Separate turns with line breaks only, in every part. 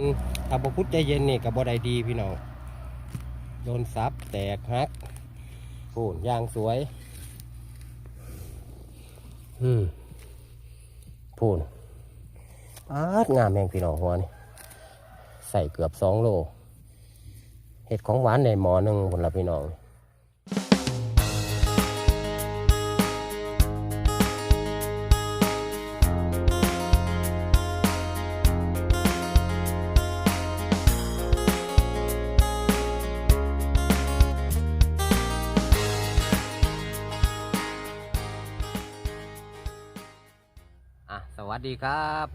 อืมถ้าบพุทธใจเย็นนี่กับบได้ดีพี่น้องโดนซับแตกฮักโอ้ยางสวย อืมพูนอาดงามแมงพี่น้องหัวนี่ใส่เกือบสองโลเห็ดของหวานในหมอหนึ่งบนละพี่น้อง ครับ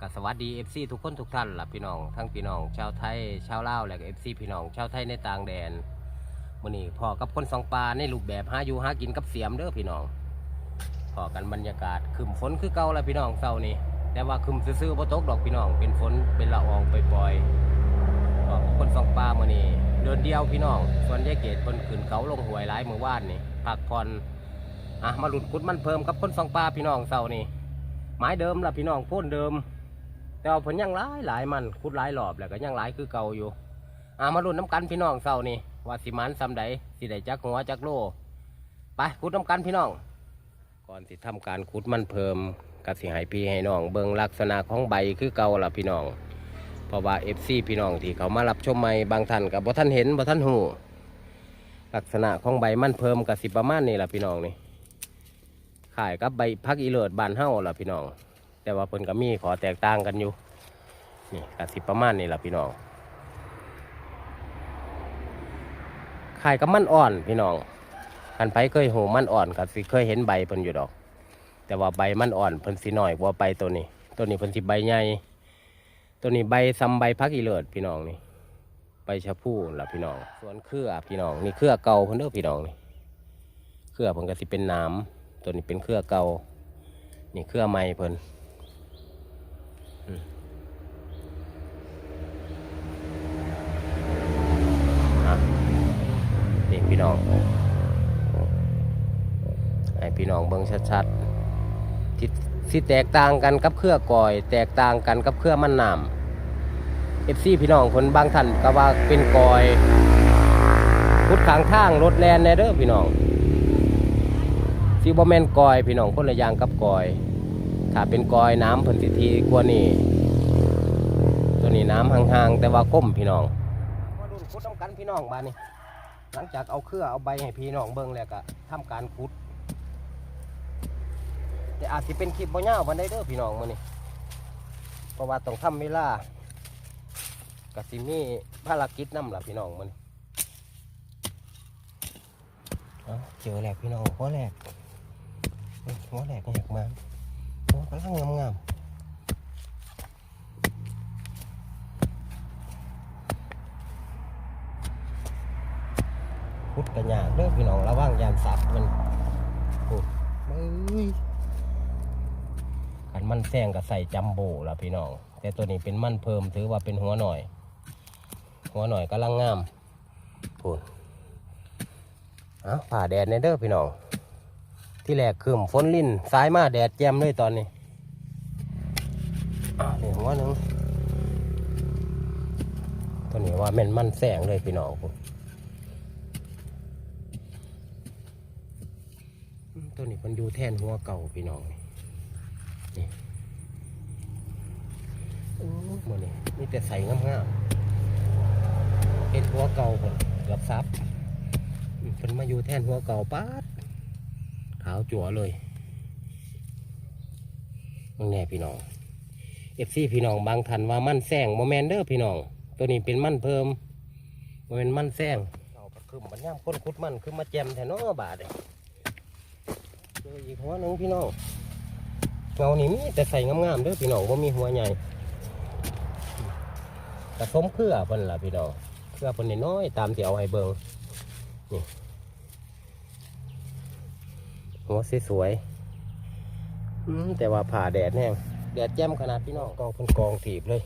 กับสวัสดี FC ทุกคนทุกท่านล่ะพี่น้อง ทั้งพี่น้องชาวไทยชาวลาวและก็ FC พี่น้องชาวไทยในต่างแดนมื้อนี้พอกับคนสองปลาในรูปแบบหาอยู่หากินกับเสียมเด้อพี่น้องพอกันบรรยากาศคืมฝนคือเก่าแล้วพี่น้องเศร้านี้แต่ว่าคืมซื่อๆบ่ตกดอกพี่น้อง เป็นฝนเป็นละอองปล่อยๆพอกับคนสองปลามื้อนี้เดินเดียวพี่น้อง ส่วนยายเกเพิ่นขึ้นเขาลงหวยหลายมื้อวานนี่พักผ่อนอะมาหลุดคุดมันเพิ่มกับคนสองปลาพี่น้องเสานี่ ไม้เดิมล่ะพี่น้องพ่นเดิม แต่ว่าผลยังหลายหลายมันคุดหลายหลอบแล้วก็ยังหลายคือเก่าอยู่อะมาหลุดน้ำกันพี่น้องเสานี่ว่าสิมันซ้ำใดสิได้จักหัวจักโลไปคุดน้ำกันพี่น้อง ก่อนสิทำการคุดมันเพิ่มกสิให้พี่ให้น้อง เบิงลักษณะของใบคือเก่าล่ะพี่น้อง เพราะว่าเอฟซีพี่น้องที่เขามารับชมใหม่บางท่านกับบ่ท่านเห็นบ่ท่านหูลักษณะของใบมันเพิ่มกับสิประมาณนี้ล่ะพี่น้องนี่ ขายกับใบพักอีเลิศบานเฮ้าล่ะพี่น้อง แต่ว่าเพิ่นก็มีขอแตกต่างกันอยู่นี่กสิประมาณนี้ล่ะพี่น้องขายกับมันอ่อนพี่น้องคันไผเคยหูมันอ่อนก็สิเคยเห็นใบเพิ่นอยู่ดอก แต่ว่าใบมันอ่อนเพิ่นสิน้อยกว่าใบตัวนี้ ตัวนี้เพิ่นสิใบใหญ่ตัวนี้ใบซ้ำใบพักอีเลิศพี่น้องนี่ใบชะพูล่ะพี่น้อง ส่วนเครือพี่น้องนี่เครือเก่าเพิ่นเด้อพี่น้องนี่เครือเพิ่นก็สิเป็นน้ำ ตัวนี้เป็นเครือเก่านี่เครือใหม่เพิ่นนี่พี่น้องให้พี่น้องเบิ่งชัดๆที่ที่แตกต่างกันกับเครือกอย แตกต่างกันกับเครือมันน้ำเอฟซีพี่น้องคนบางท่านก็ว่าเป็นกอยพุดขางทางรถแลนแน่เด้อพี่น้อง ซีบอแมนกอยพี่น้องคนละอย่างกับกอย ถ้าเป็นกอยน้ำเพิ่นสิทีกว่านี่ตัวนี้น้ำห่างๆ แต่ว่าก้มพี่น้องมาดูคุดน้ำกันพี่น้องบ้านนี้หลังจากเอาเครือเอาใบให้พี่น้องเบิ่งแล้วก็ทำการคุด แต่อาจสิเป็นคลิปบ่ยาววันได้เด้อพี่น้องมื้อนี้เพราะว่าต้องทำเวลากับสิมีภารกิจนำล่ะพี่น้องมื้อนี้เจอแล้วพี่น้องหัวแรก หัวแหลกแหกมาหัวกำลังงามงามพุดกระยากเด้อพี่น้องระวังยานสับมันโอ้เอ้ยขันมันแซงกับใส่จัมโบ้ละพี่น้อง แต่ตัวนี้เป็นมันเพิ่มถือว่าเป็นหัวหน่อย หัวหน่อยกำลังงามพูดเอาผ่าแดดในเด้อพี่น้อง ที่แรกคืมฝนลิ่นสายมาแดดแจ่มเลยตอนนี้นี่หัวหนึ่งตัวนี้ว่าแม่นมันแสงเลยพี่น้องคุณตัวนี้มันอยู่แทนหัวเก่าพี่น้องนี่โอ้มันนี่มีแต่ใส่งามๆเป็นหัวเก่าเกือบซับมเป็นมาอยู่แทนหัวเก่าป๊า ขาวจั่วเลยมึงแน่พี่น้องเอฟซีพี่น้องบางท่านว่ามันแซงโมแมนเดอร์พี่น้อง ตัวนี้เป็นมันเพิ่มโมเมนมันแซงเอาไปคืมบัญญัติคนคุดมันคือมาแจมแทนน้อบาทเลยเจออีกหัวหนึงพี่น้องเงานี่มีแต่ใส่งามๆเด้อพี่น้องว่ามีหัวใหญ่กระสมเครือเพิ่นล่ะพี่น้องเครือเพิ่นน้อยตามที่เอาให้เบิ่ง หัวสวยแต่ว่าผ่าแดดแห้งแดดแจ่มขนาดพี่น้องกองเป็นกองถีบเลย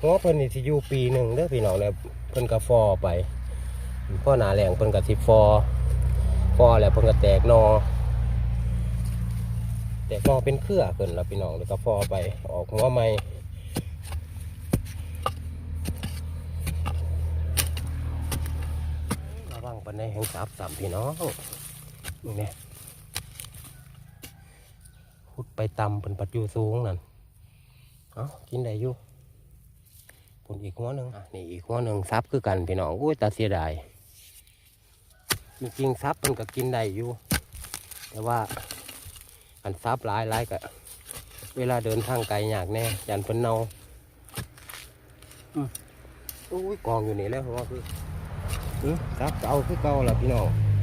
หัวเพิ่นนี่สิอยู่ปีหนึ่งเด้อพี่น้องเลยเพิ่นกระฟอไปพ่อหนาแหลงเพิ่นกระสิฟอฟอแล้วเพิ่นกระแตกนอแตกนอเป็นเครือเพิ่นแล้วพี่น้องเลยกระฟอไปออกหัวใหม่ระวังปันในแห่งสาบสามพี่น้อง นี่เนี่ยพุดไปตำเป็นปัดอยู่สูงนั่นเอากินได้อยู่ผลอีกหัวหนึ่งอะนี่อีกหัวหนึ่งซับคือกันพี่น้องอุ้ยตาเสียดายจริงๆซับมันก็กินได้อยู่ แต่ว่าอันซับหลายหลายก็เวลาเดินทางไกลยากแน่ยันเพิ่นเนาอืมอุ้ยกองอยู่นี่แล้วเพราะว่าคือซับเก่าคือเก่าล่ะพี่น้องอืม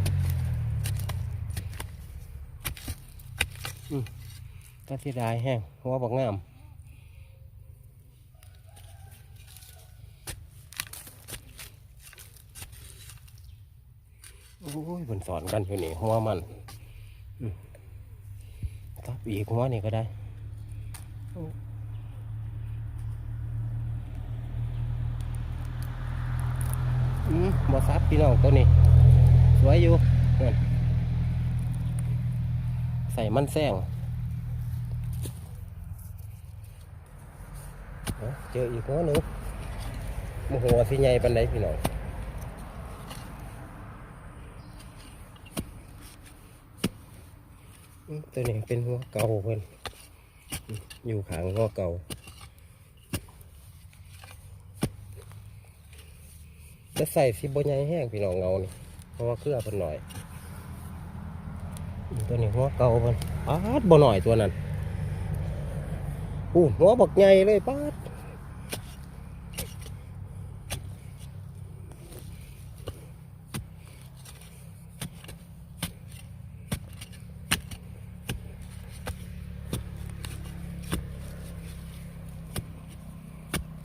ตาเสีดายแห้งหัวบักงามโอ้ยเพิ่นสอนกันอยู่นี่หัวมันอืมซับอีกหัวนี่ก็ได้อืมบ่ซับพี่น้องตัวนี้ สวยอยู่นั่น ใส่มันแซงเจออีกหัวหนึ่งโมโหว่าสิใหญ่ปันไดพี่น้องอืมตัวนี้เป็นหัวเก่าเพิ่อืมอยู่ขางหัวเก่าจะใส่สิบใหญ่แห้งพี่น้องเงานี่เพราะว่าเครือเพิ่นหน่อย ตัวนี้หัวเก่าเพิ่นปาดบ่หน่อยตัวนั้นอู้หัวบักใหญ่เลยปาด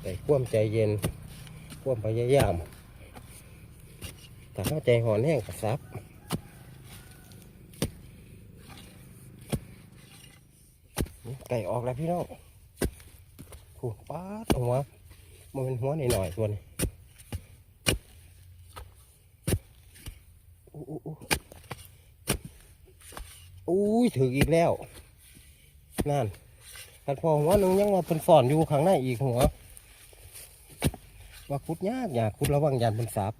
แต่ความใจเย็นความพยายามแต่ถ้าใจหอนแห้งกับซับ ไก่ออกแล้วพี่น้องผูป้าดหัวมันเป็นหัวหน่อยๆตัวนี้อุ้ยถืออีกแล้ว นั่นกันพอหัวนึงยังว่าเป็นสอนอยู่ข้างในอีกหัวว่าคุดยากอยากคุดระวังยานเป็นซับ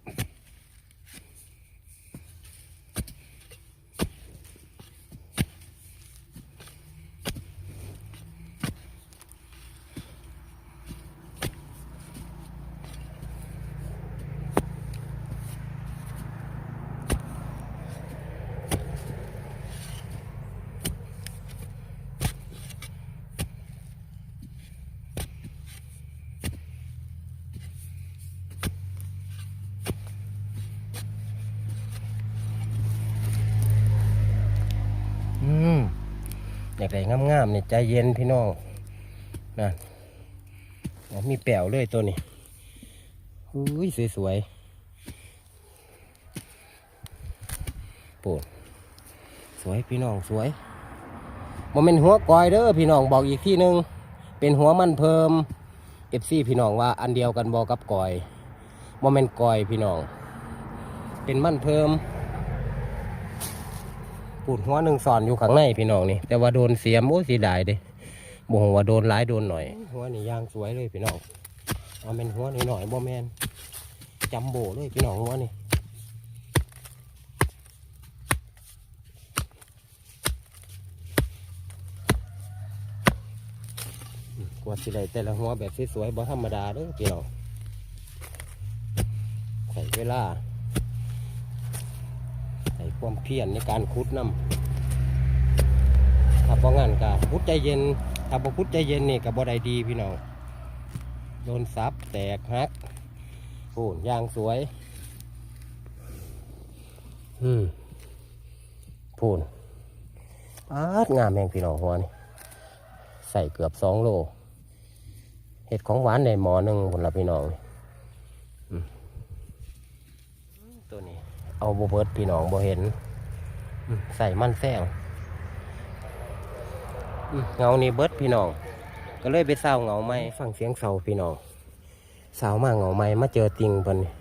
อืมอยากได้งามๆนี่ ใจเย็นพี่น้องนั่นมีแป๋วเลยตัวนี้อุ้ยสวยๆปูสวยพี่น้องสวยมันเป็นหัวกอยเด้อพี่น้องบอกอีกที่หนึ่งเป็นหัวมันเพิ่มเอฟซีพี่น้องว่าอันเดียวกันบอกกับกอยโมเมนกอยพี่น้อง เป็นมันเพิ่ม ปูดหัวหนึ่งสอนอยู่ข้างในพี่น้องนี่แต่ว่าโดนเสียมโอ้เสียดายเด้บ่งว่าโดนหลายโดนหน่อย หัวนี่ยางสวยเลยพี่น้องเอาเป็นหัวนี่หน่อยบ่แมนจำโบเลยพี่น้องหัวนี่กว่าสิได้แต่ละหัวแบบสวยๆบ่ธรรมดาเด้อพี่น้องใส่เวลา ความเพียรในการคุดน้ำถ้าบ่งั้นก็คุดใจเย็นถ้าบ่คุดใจเย็นนี่ก็บ่ได้ดีพี่น้องโดนซับแตกหักโอ้ยางสวย อืมพูนอาดงามแมงพี่น้องหัวนี่ใส่เกือบสองโลเห็ดของหวานในหมอหนึ่งผลละพี่น้องอืมตัวนี้ เอาโบเบิร์ดพี่น้องโบเห็นอืมใส่มันแซงอืมเงานี่เบิร์ดพี่น้อง ก็เลยไปเศร้าเงาไม้ฟังเสียงเสาพี่น้องเสามาเงาไม้มาเจอติงเพิ่นนี่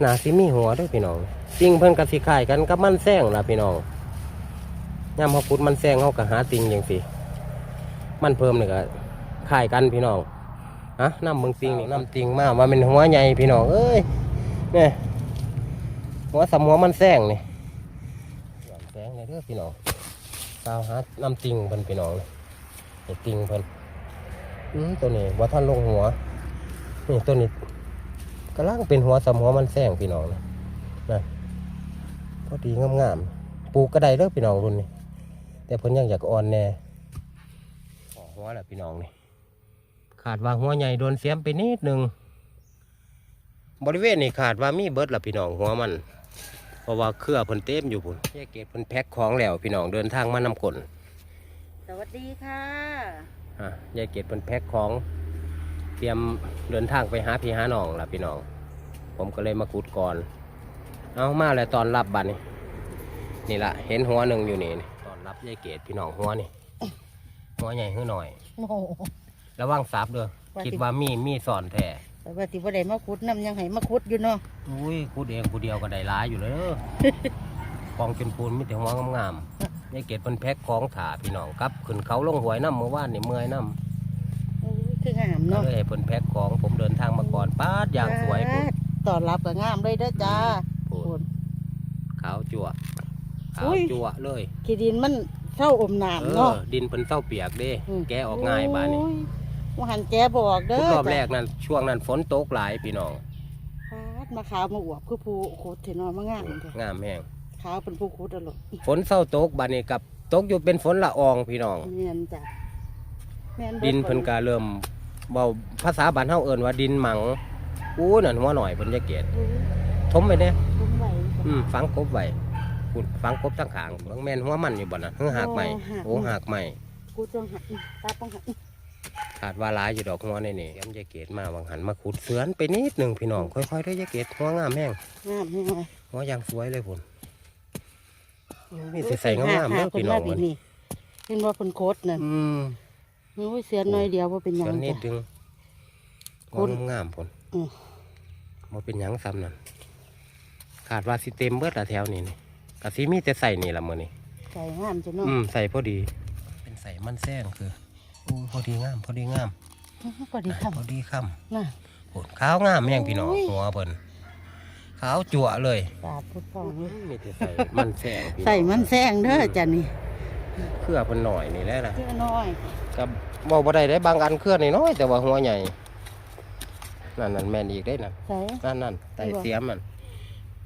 หนาสิมีหัวเด้วยพี่น้องติงเพิ่นกับสิขายกันกับมันแซงล่ะพี่น้องย่ำเขาพุดมันแซงเขาก็หาติงอย่างสิมันเพิ่มนี่ก็ขายกันพี่น้องฮะน้ำเมืองติงนี่น้ำติงมาว่าเป็นหัวใหญ่พี่น้องเอ้ยเนี่ย หัวสำหัวมันแซงนี่ย้อนแสงเลยเด้อพี่น้องสาวหาน้ำติงเพิ่นพี่น้องเลยนี่ติงเพิ่นตัวนี้ว่าท่านลงหัวนี่ตัวนี้กำลังเป็นหัวสำหัวมันแซงพี่น้องนะนั่นพอดีงามๆปลูกกระไดเด้อพี่น้องรุ่นนี้แต่เพิ่นยังอยากอ่อนแน่ออหัวแหละพี่น้องนี่ขาดว่าหัวใหญ่โดนเสียมไปนิดหนึงบริเวณนี้ขาดว่ามีเบิร์ดละพี่น้องหัวมัน เพราะว่าเครือเพิ่นเต็มอยู่พุ่นแยกเกตเพิ่นแพ็คของแล้วพี่น้องเดินทางมานำกล
สวัสดีค่ะ
อะแยกเกตเพิ่นแพ็คของ เตรียมเดินทางไปหาพี่หาน้องละพี่น้อง ผมก็เลยมาขุดก่อน เอามาแล้วตอนรับบัดนี้ นี่ละเห็นหัวหนึ่งอยู่นี่นี่ตอนรับยายเกตพี่น้องหัวนี่ หัวใหญ่ขึ้นหน่อย
โอ้โห
ระวังซับเด้อ
ว่าสิ
คิดว่ามีมีสอนแท้
แต่ว่าที่บ่ได้มาขุดน้ำยังให้มาขุดอยู่เนาะ
อุ้ยขุดเองผู้เดียวก็ได้หลายอยู่เลยเด้อกองจนปูนมีแต่หัวงามๆยายเกดเป็นแพ็คของถาพี่น้องครับขึ้นเขาลงหวยน้ำเมื่อวานนี่เมื่อยน้ำ
โอ้ยคืองาม
ก็
เนาะ
เลยให้เพิ่นแพ็คของผมเดินทางมาก่อนป้าดอย่างสวยพุ่น
ต้อนรับก็งามเลยเด้อจ้า
พุ่น
คุณ
ขาวจั่วขา
อุ้
วยจั่วเลย
ขี้ดินมันเท่าอม
เอ
น้ำเนาะ
อดินเพิ่นเศร้าเปียกเด้
ม
แกะออกง่ายบ้านนี้
โอ้ย ว่าหันแกบอกเด้
ขุ
อ
ดรอบแรกนั้นช่วงนั้นฝนตกหลายพี่น้อง
ปาดมาขาวมาอวบคือผู้ขุดเถอะเนาะมางามเถอะ
งามแห้ง
ขาวเป็นผู้ขุดอะลูก
ฝนเศร้าตกบ้านนี้กับตกอยู่เป็นฝนละอองพี่น้อง
แม่นจ้ะแม่บิ
ดินเพิ่นก็เริ่มเบาภาษาบ้านเฮาเอิ้นว่าดินหมังอู้นั่นหัวหน่อยเพิ่นจะเกต
โอ้ย
ทมไปเด้
คุ้มไหว
อืมฝังกบไว้ขุดฝังกบทั้งขางบางแม่นหัวมันอยู่บ่น่ะเฮือหักใหม่โอ้หักใหม่
กูต้องหักตาต้องหัก
ขาดว่าหลายอยู่ดอกหัวในนี่ย้ำยายเกตมาวังหันมาขุดเสือนไปนิดหนึงพี่น้องค่อยๆเด้อยายเกตหัวงามแห้ง
งามแฮงเลย
หัวอย่างสวยเลยพุ่นมีแต่ใส่งามๆเด้อพี่น้อง
หาคนมานี่เห็นว่าเพิ่นโคตรนั่น
อืม
โอ้ยเสียน้อยเดียวว่าเป็นหยั
เสื
ง
อนนิด
จ้ะ
นึง
คุ
หัว
ณ
งามๆพุ่น
อืม
บ่เป็นหยังซ้ำนั่นขาดว่าสิเต็มเบิดละแถวนี้นี่กะสิมีแต่ใส่นี่ละมื้อนี้
ใส่งามจ้ะเนาะ
อืมใส่พอดี เป็นใส่มันแซงคือ โอ้พอดีงาม พอดีงาม
ก็ดีครับ
พอดีค
น่ะำ
โหขาวงามแม่งพี่น้อง
โอ้ย
หัวเพิ่นขาวจั่วเลย
สาดพุทธองเลย
มีแต่ใส่มันแซงพี่อง
ใส่มันแซงเด้อจ้ะนี่
เครือเพิ่นหน่อยนี่แหละนะ
เจ้าน้อย
กับบ่บ่ได้ได้บางอันเครือน้อยๆแต่ว่าหัวใหญ่นั่นนั่นแม่นอีกได้นั่น
ใส่
นั่นนั่นไตเสียมมัน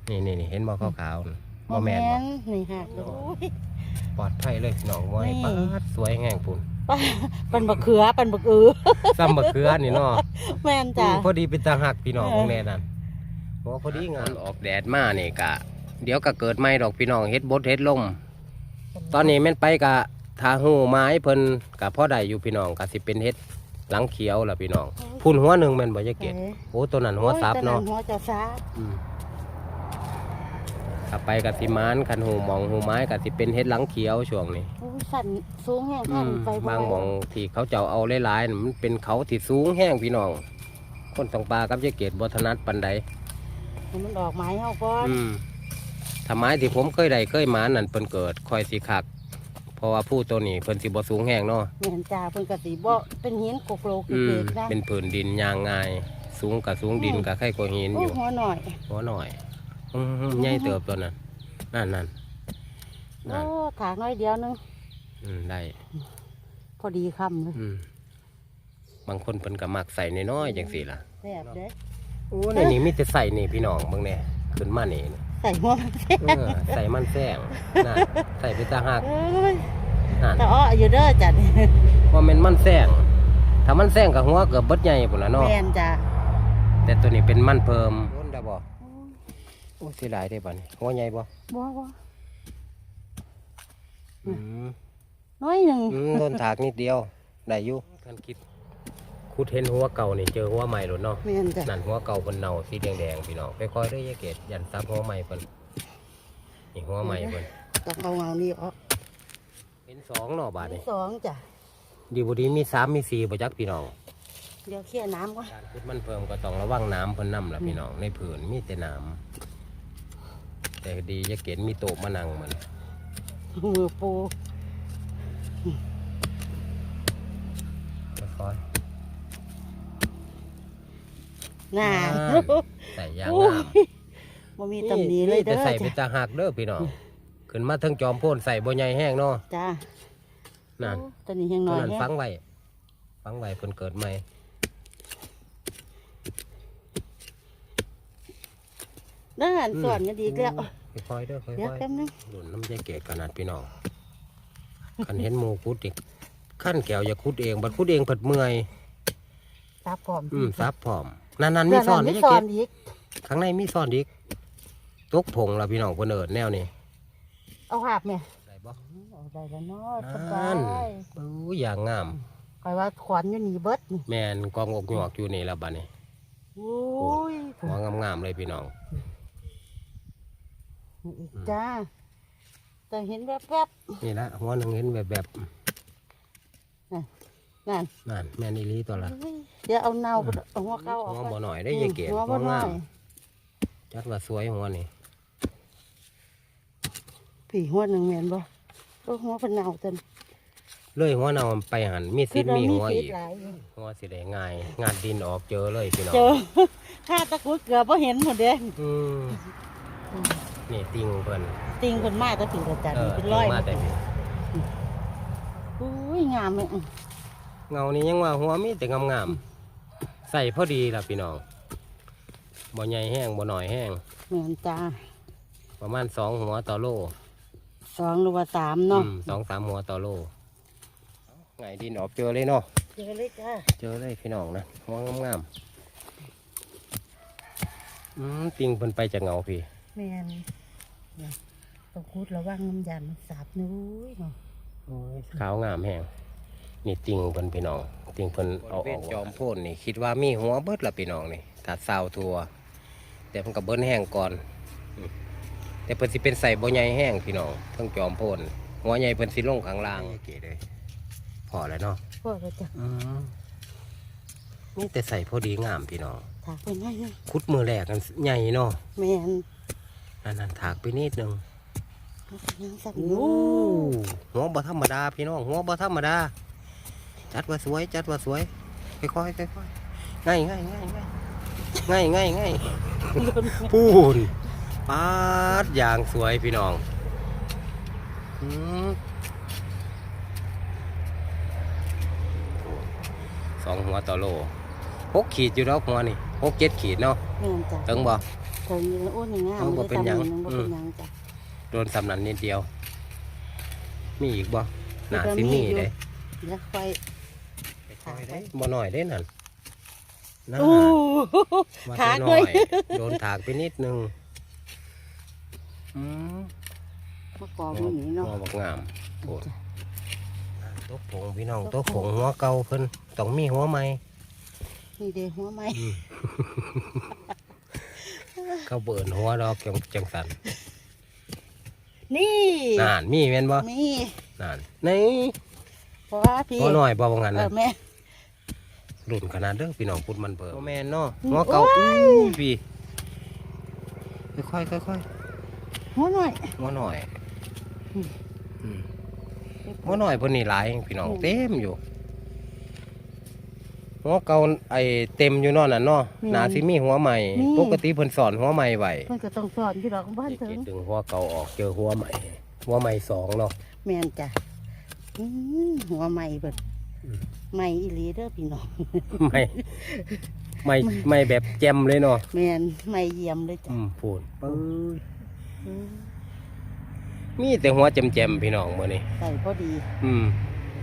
นี่นี่นี่เห็นบ่ขาวๆนั่นบ่แม่นบ่
นี่ฮะโอ้ย
ปลอดภัยเลยพี่น้องบ่ให้
นี่
ปาดสวยแห้งปุ่น
ป้าเป็นบักเขือเป็นบักอือ
ซ้ำบักเขือนี่เนาะ
แม่นจ้ะ
พอดีเป็นตาหักพี่น้อง
เออ
ของแน่นั่นเพราะว่าพอดีงานออกแดดมานี่กะ เดี๋ยวก็เกิดไหม่ดอกพี่น้องเฮ็ดบดเฮ็ดลมตอนนี้แม่นไปกะทาหูไม้เพิ่นกะพ่อได้อยู่พี่น้องกะสิเป็นเฮ็ดหลังเขียวล่ะพี่น้อง พุ่นหัวหนึ่งแม่นบ่ยายเกดโอ้ตัวนั้นหัวซับเนาะ
โอ้ยตอหัวจะซับ
อืม กลับไปกะสิมานคันหูหมองหูไม้กะสิเป็นเฮ็ดหลังเขียวช่วงนี้
โอ้ยสั่นสูงแห้ง
อื
ท่าน
ม
ไป
บางหมองที่เขาเจ้าเอาหลายๆน่ะมันเป็นเขาที่สูงแห้งพี่น้อง คนสองปลากับยายเกดบ่ถนัดปานใด
ให้มันออกไม้เฮาก่อน
อืมถ้าไม้ที่ผมเคยได้เคยหมานั่นเพิ่นเกิดคอยสีคักเพราะว่าผู้ตัวนี้เพิ่นสิบ่สูงแห้งเนาะ
แม่นจ้าเพิ่นก็สิบ่เป็นหินโกโกโลก
อื
เด็
ม
กๆนะ
เป็นผืนดินยางง่าย สูงกับสูงดินกับไข่กว่าหิน
โอ้
อยยู่
หัวหน่อย
หัวหน่อย อืมใหญ่เติบตัวนั้นนั่นนั่น
โอ้
นั่น
ถางน้อยเดียวนึง
อืมได้
พอดีคำเลย
อืมบางคนเพิ่นก็มักใส่น้อยๆจังซี่ล่ะ
แซ่บเด้
โอ้ในนี้มีแต่ใส่นี่พี่น้องเบิ่งแน่ขึ้นมานี่นี่
ใส่หัวมันแซ่บ
เออใส่มันแซงนั่นใส่ไปตาหัก
เอ้ย
นั่น
แต่อ้ออยู่เด้อจ้ะนี่
ว่าแม่นมันแซงถ้ามันแซงกับหัวเกือบเบิดใหญ่พุ่นละเนาะ
แม่นจ้ะ
แต่ตัวนี้เป็นมันเพิ่มโดนได้บ่โอ้เสียดายได้บ่นี่หัวใหญ่บ่
บ่บ่
อืม
น้อยหนึ่ง
อืมโดนถากนิดเดียวได้อยู่ท่านคิดคุดเห็นหัวเก่านี่เจอหัวใหม่หรือเนาะ
แม่นจ้ะ
นั่นหัวเก่าเพิ่นเน่าสีแดงๆพี่น้องค่อยๆเด้อยายเกดยันซับหัวใหม่เพิ่นนี่หัวใหม่เพิ่น
ต้องเอาเงานี่ออก
เป็นสองเนาะบาดนี้
สองจ้ะ
ดีบ่ดีมีสามมีสี่บ่จักพี่น้อง
เดี๋ยวเคลียร์น้ำก่อน
การคุดมันเพิ่มก็ต้องระวังน้ำเพิ่นนำล่ะพี่น้องในผืนมีแต่น้ำ แต่ดียายเกดมีโต๊ะมานั่งมัน
มือปู
ค่อย
น่า
ๆใส่ยาง
โอ้
งาม
ยบ่มีตำหนิเลยเด้
แต่
อ
ใส่เป็น
จ้ะ
ตาหักเด้อพี่น้องขึ้นมาถึงจอมโพ่นใส่บ่ใหญ่แห้งเนาะ
จ้า
นั่น
โอ้ตอนนี้ยัง
ตั
น้
ว
อย
นั้น
แฮะ
ฟังไว้ฟังไว้เพิ่นเกิดใหม่
เด้ออันสอนก็ดีแล้ว
ค่อยๆเด้อค่
เดี๋ยว
อย
แป๊บนึง
ๆหลุนน้ำใจเกศขนาดพี่น้องคันเห็นหมูคุดอีกขั้นแก้วอย่าคุดเองบัดคุดเองเผิดเมื่อย
ซับพร้อม
อืมซับพร้อมนั่นๆมี
เดี๋ยว
ซ่อน
มี
นี่
ส
เก
อน
ศ
อีก
ข้างในมีซ่อนอีกตกผงละพี่น้องเพิ่นเอิ้นแนวนี้
เอาหาบแม่
ได้บ่
เอาได้แล้วเนาะสบา
นั่น
ย
โอ้ยอย่างงาม
คอยว่าขวัญอยู่นี่เบิดนี่
แม่นกองอกหยวกอยู่นี่แล้วบัดนี้
โอ้ย
หัวงามๆเลยพี่น้อง
นี่อีก จ้า แต่เห็นแวบ
นี่ละหัวหนึงเห็นแบบแบบ
ๆนั่น
นั่นแม่นอีหลีตัวละ
เฮ้ยเดี๋ยวเอาเนาเอาหัวเข้าออก
หัว
ก่
บ่
อน
หน่อยได้ยายเกศ
หัว
หั
บ่
ว
น้
งา
อ
ม
ย
จัดว่าสวยหัวนี่
ผีหัวหนึ่งแม่นบ่ก็หัวเป็นเนาจน
เลยหัวเนาไปหันมีสิทธิ์มีหัว
พิษ
อีก
หลายอยู่
หัวสิได้ง่าย งานดินออกเจอเลยพี่น้อง
เจอข้าตะกรุดเกือบบ่เห็นหมดเด้
อืม นี่ติงเพิ่น
ติงคนมาแตะผีกระจัด
เออ
เป็นร้อย
มาแต่พี่
อุ้ยงามเลย
เงานี่ยังว่าหัวมีแต่งามๆใส่พอดีล่ะพี่น้องบ่ใหญ่แห้งบ่หน่อยแห้ง
แม่นจ้า
ประมาณสองหัวต่อโล
สองหรือว่าสามเนาะ
อืมสองสามหัวต่อโลไงดินออกเจอเลยเนาะ
เจอเลยจ้า
เจอเลยพี่น้องนะหัวงามๆอืมติงเพิ่นไปจากเงาพี่
แม่นเนี่ยตะกรุดระวังน้ำยามันสาบนุ้ยเนาะ
ขาวงามแห้งนี่ติงเพิ่นพี่น้องติงเพิ่นเอาออกจอมโพ่นนี่คิดว่ามีหัวเบิดละพี่น้องนี่ถ้าเศร้าทัว แต่เพิ่นก็เบิ้นแห้งก่อนอืมแต่เพิ่นสิเป็นใส่บ่ใหญ่แห้งพี่น้องเทั้งจอมโพ่นหัวใหญ่เพิ่นสิลงข้างล่างเก๋เลยพอแล้วเนาะ
พวกเราจะ
อืมนี่แต่ใส่พอดีงามพี่น้อง
ถากไปหน่อยนึง
คุดมือแรกกันใหญ่เนาะ
แม่น
นั่นนั่นถากไปนิดนึง
ยังสั่นอ
โอ้
ยู่
หัวบ่ธรรมดาพี่น้องหัวบ่ธรรมดา จัดว่าสวย จัดว่าสวยค่อยๆค่อยๆง่ายง่ายง่ายง่ายง่ายง่ายง่ายปูนปาดอย่างสวยพี่น้องอืมสองหัวต่อโลหกขีดอยู่แล้วหัวนี่หกเจ็ดขีดเนาะ
แม่นจ้า
ถึงบ่
เถิงอยู่อ้วนอย่างงาม
เอาบ่เป็นหยัง
บ่เป็น
อืม
หยังจ้ะ
โดนสำนันนิดเดียว มีอีกบ่
มี
น่า
ก็
สิ
มี
มี
อยู่
เด้
แล้วค่อย
บ่หน่อยเด้นั่นน่า
โอ้
ว่า
ถาก
แต่
เล
น้อยยโดนถากไปนิดนึงอืม
มะกอกมันนี่เนาะ
หัวบักงามโอ้ยตกผงพี่น้องตกผงหัวเก่าเพิ่นต้องมีหัวใหม่
นี่เด้หัวไหม
เขาเบิ่นหัวดอกจังจังสัน
นี่
นั่นมีแม่นบ่
มี
นั่นนี่
เพราะว่าพี่
หัวน้อยบ่ว่างั้น
เอ
น่ะ
อแม่
รุ่นขนาดเด้อพี่น้องพูดมันเบิ่บ่แม่นเนาะหัวเก่า
โอ้
อู้
ย
พี่ค่อยๆค่อย
หัวหน่อย
ๆหัวหน่อย
อืม
อืมหัวหน่อยเพิ่นนี่หลายพี่น้อง
อืม
เต็มอยู่ หัวเก่าไอ้เต็มอยู่เนอนน่ะเนาะ
อืม
น่าสิมีหัวใหม่
มี
ปกติเพิ่นสอนหัวใหม่ไว้
เพิ่นก็ต้องสอนที่ดอกบ้านถึง
ดึงหัวเก่าออกเจอหัวใหม่ หัวใหม่สองเนาะ
แม่นจ้ะอืมหัวใหม่เบิด
อืม
ใหม่อีหลีเด้อพี่น้อง
ไม่ไม่ไม่แบบแจ่มเลยเนาะ
แม่นใหม่เยี่ยมเลยจ้ะ
อืมพูดปื้อ
อืม
มีแต่หัวแจ่มๆพี่น้องมื้อนี้
ใส่พอดี
อืม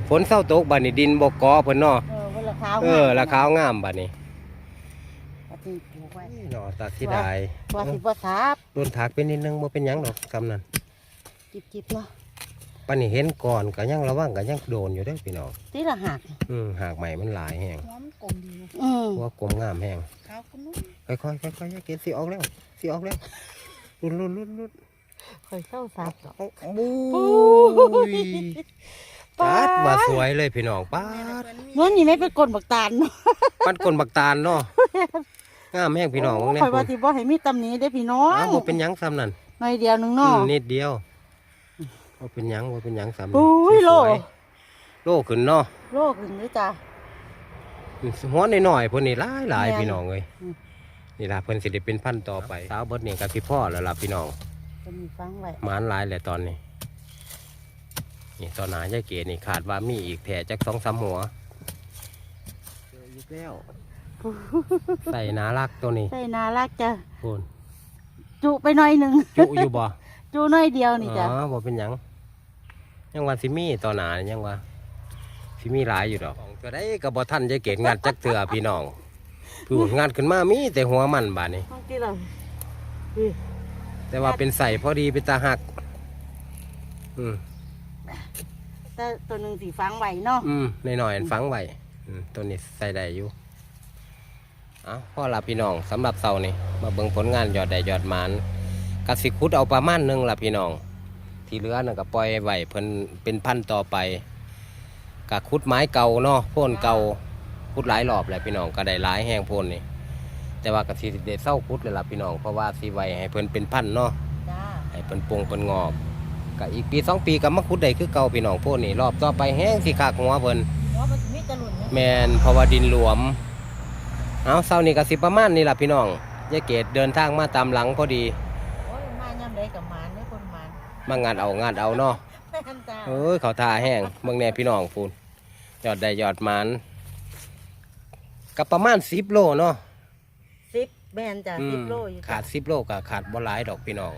ฝนเศร้าตกบัดนี้ดินบ่กอเพิ่นเนาะ
เออเว ลาขาว
เออราคางามบัดนี้
ปฏิปลูกไว้
เนาะตัดที่ได้
ว่าสิบ่ทับ
โดนถากไปนิดนึงบ่เป็นหยังดอกกำนั้น
จิบๆเนาะ
ปานนี้เห็นก่อนก็ยังระวังก็ยังโดนอยู่เด้อพี่น้อง
ตีละหัก
อืมหากใหม่มันหลายแห้ง
หัวมันกลมดีอืม
หัวกลมงามแห้ง
ขาวคุณนุ่ม
ค่อยๆค่อยๆอย่าเก็บสิออกแล้วสิออกแล้วลุ้นลุ้นลุ้นลุ้น
คอยเข้าซับดอก
บู
ปุ้
ย
ย
จัดว่าสวยเลยพี่น้องป้าด
มันนี่ไม่เป็นกลบักตาลเนาะ
ปันกลบักตาลเนาะงามแห้งพี่น้องเบิ่งแน่
คอยว่าสิบ่ให้มีตำหนิได้อพี่น้อง
อ้าวบ่เป็นหยังซ้ำนั่น
หน่อยเดียวหนึง
อื
เนาะ
มนิดเดียวบ่เป็นหยังบ่เป็นหยังซ้ำ
ปุ้ยโล
สวยโลขึ้นเนาะ
โลกหนึ่งเลยจ้ะ
หัวหน่อยๆพุ่นนี่หลายหลาย
แม่น
พี่น้องเอ้ย
อืม
นี่ล่ะเพิ่นสิได้เป็นพันธุ์ต่อไปสาวเบิดนี่ก็สิพ่อแล้วล่ะพี่น้อง
จะมีฟังไว้
หมานหลายแหละตอนนี้ นี่ตอนหนายายเก๋นี่ขาดว่ามีอีกแถจักสองสามหัวเจออีกแล้ว ใส่นารักตัวนี้
ใส่น่ารักจ้ะ
พูน
จุไปหน่อยหนึ่ง
จุอยู่บ่
จุหน่อยเดียวนี่จ้ะ
อ๋อบ่เป็นหยัง ยังว่าสิมีตอนหนานี่ยังว่าสิมีหลายอยู่ดอกก็ได้ก็บ่ทันยายเก๋งัดจักเถื่อพี่น้องพูนงัดขึ้นมามีแต่หัวมันบาดนี้
ห้องที่เราอือ
แต่ว่าเป็นใส่พอดีเป็นตาหัก อืม
แต่ตัวหนึ่งสีฟังไว้เนาะ
อืมในหน่อยๆฝังไว้อืมตัวนี้ใส่ได้อยู่เอาพ่อลาพี่น้องสำหรับเสานี่มาเบิ่งผลงานยอดได้ยอดหมานกสิคุดเอาประมาณหนึงล่ะพี่น้อง ที่เหลือน่ะก็ปล่อยไว้เพิ่นเป็นพันธุ์ต่อไปกะคุดไม้เก่าเนาะโพ่นเก่าคุดหลายรอบแหละพี่น้องก็ได้หลายแห้งโพ่นนี่แต่ว่ากะสิเด็ดเศร้าคุดเลยล่ะพี่น้องเพราะว่าสิไว้ให้เพิ่นเป็นพันธุ์เนาะ
จ้า
ให้เพิ่นปรุงเพิ่นงอก ก็อีกปีสองปีก็มาขุดได้คือเก่าพี่น้องโพ่นนี่รอบต่อไปแห้งสิคักหัวเพิ่น
หัวมันมีตะลุนเนี่ย
แมนเพราะว่าดินหลวม เอาเศร้านี่ก็สิประมาณนี่ล่ะพี่น้องยายเกดเดินทางมาตามหลังพอดี
โอ้ยมาย่ำใดกับหมานเนี่ยคนหมาน
มางานเอางานเอาเนาะ
แม่นจ้า
เอ้ยเขาทาแห้งเมืองแน่พี่น้องพูนยอดได้ยอดหมันกับประมาณสิบโลเนาะ
สิบแม่นจ้า
อื
สิ
ม
บโลอยู่จ้ะ
ขาดสิบโลก็ขาดบ่หลายดอกพี่น้อง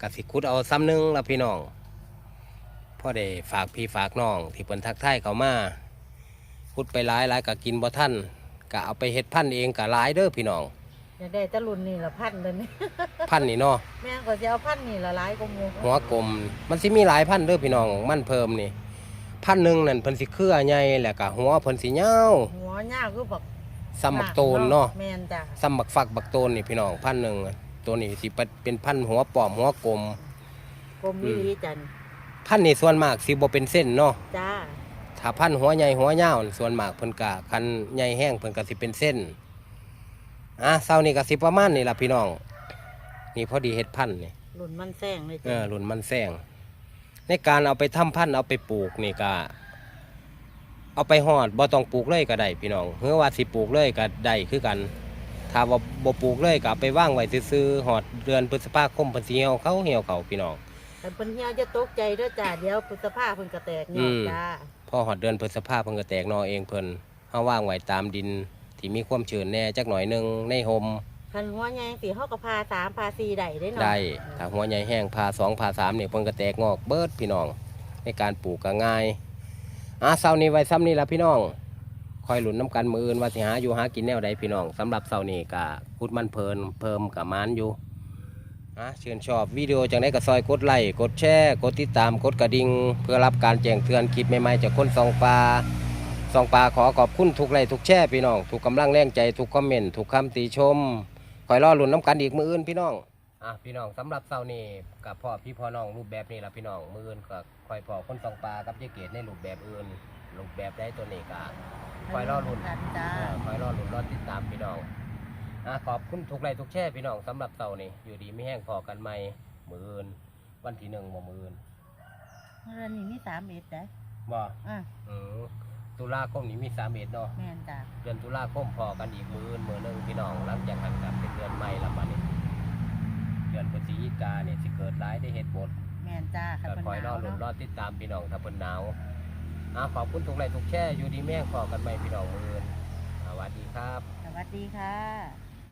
กสิคุดเอาซ้ำหนึงละพี่น้องพ่อได้ฝากพี่ฝากน้อง ที่เพิ่นทักทายเขามาคุดไปหลายหลายก็กินบ่ทันก็เอาไปเฮ็ดพันธุ์เองก็หลายเด้อพี่น้อง
อยากได้ตะลุนนี่ละพันเดินนี่
พันธุ์นี่เนาะ
แม่ก็จะเอาพันนี่ละหลายกว่าหมู
หัวกลมมันสิมีหลายพันธุ์เด้อพี่น้องมันเพิ่มนี่พันธุ์หนึ่งนั่นเพิ่นสิเครือใหญ่แล้วก็หัวเพิ่นสิยาว
หัวหน้าคือแบบ
ซ้ำบักโตนเนาะ
แม่นจ้า
ซ้ำบักฟักบักโตนนี่พี่น้องพันธุ์หนึ่ง ตัวนี้สิเป็นพันธุ์หัวปอมหัวกลม
กลมวิลีจัน
พันธุ์นี่ส่วนมากสิบ่เป็นเส้นเนาะ
จ้า
ถ้าพันธุ์หัวใหญ่หัวยาวนี่ส่วนมากเพิ่นก็คันใหญ่แห้งเพิ่นก็สิเป็นเส้นอะเช้านี้ก็สิประมาณนี่ล่ะพี่น้อง นี่พอดีเฮ็ดพันธุ์นี่
หลุนมันแซงเลย
เอ
จ้า
อหลุนมันแซงในการเอาไปทำพันธุ์เอาไปปลูกนี่ก็เอาไปหอดบ่ต้องปลูกเลยก็ได้พี่น้องเมื่อว่าสิปลูกเลยก็ได้คือกัน ถ้าว่าบ่ปลูกเลยก็เอาไปว่างไว้ซื่อๆหอดเดือนพฤษภาคมเพิ่นสิเหี่ยวเขาเหี่ยวเขาพี่น้อง
แต่เพิ่นเฮียจะตกใจเด้วยจ้าเดี๋ยวพุทธภาเพิ่นกระแตกเนี่
อื
ย
ม
จ้า
พอหอดเดือนพฤษภาเพิ่นก็แตกหนอเองเพิ่นเฮาว่างไว้ตามดิน ที่มีความชื้นแน่จักหน่อยหนึงในห่ม
คันหัวใหญ่สีเฮาก็พาสามพาสี่ได้ได้เนาะ
ได้ ถ้าหัวใหญ่แห้งพาสองพาสามนี่เพิ่นก็แตกงอกเบิดพี่น้อง ในการปลูกก็ง่ายอะเสาร์นี้ไว้ซ้ำนี่ละพี่น้อง คอยหลุนน้ำกันมืออื่นว่าสิหาอยู่หากินแนวใดพี่น้องสำหรับเสาร์นี้ก็พุดมันเพลินเพิ่มกับมานอยู่อะเชิญชอบวิดีโอจากไหนก็ซอยกดไลค์กดแชร์กดติดตามกดกระดิ่งเพื่อรับการแจ้งเตือนคลิปใหม่ๆจากคนสองปลาสองปลาขอขอบคุณทุกไลค์ทุกแชร์พี่น้องทุกกำลังแรงใจทุกคอมเมนต์ทุกคำติชมคอยรอหลุนน้ำกันอีกมืออื่นพี่น้องอะพี่น้องสำหรับเสาร์นี้กับพ่อพี่พ่อน้องรูปแบบนี้ละพี่น้องมืออื่นก็คอยพอคนสองปลากับยายเกดในรูปแบบอื่น รูปแบบได้ตัวนี้ก็คอยรอลุ้น
กันจ้า
อ่าคอยรอลุ้นรอติดตามพี่น้องอ่าขอบคุณทุกไลค์ทุกแช่พี่น้องสำหรับเสาร์นี้อยู่ดีไม่แห้งพอกันไหมมืออื่นวันที่หนึ่งบ่มืออื่น
เรือนนี้มีสามเอ็ดได้
บ่
อะ
อืมตุลาคมนี้มีสามเอ็ดเนาะ
แม่นจ้า
เดือนตุลาคมพอกันอีกมืออื่นมือหนึ่งพี่น้องหลังจากหันกลับเป็นเดือนใหม่ละบัดนี้ เดือนพฤศจิกาเนี่ยสิเกิดร้ายได้เหตุบท
แม่นจ้าคัน
ก็
เพิ่น
คอย
ห
รอนา
ว
ลุ้นร
เนาะ
อติดตามพี่น้องถ้าเพิ่นหนาว อ่าขอบคุณทุกไลค์ทุกแช่อยู่ดีแม่งขอกันไหมพี่น้องมือสวัสดีครับ
สวัสดีค่ะ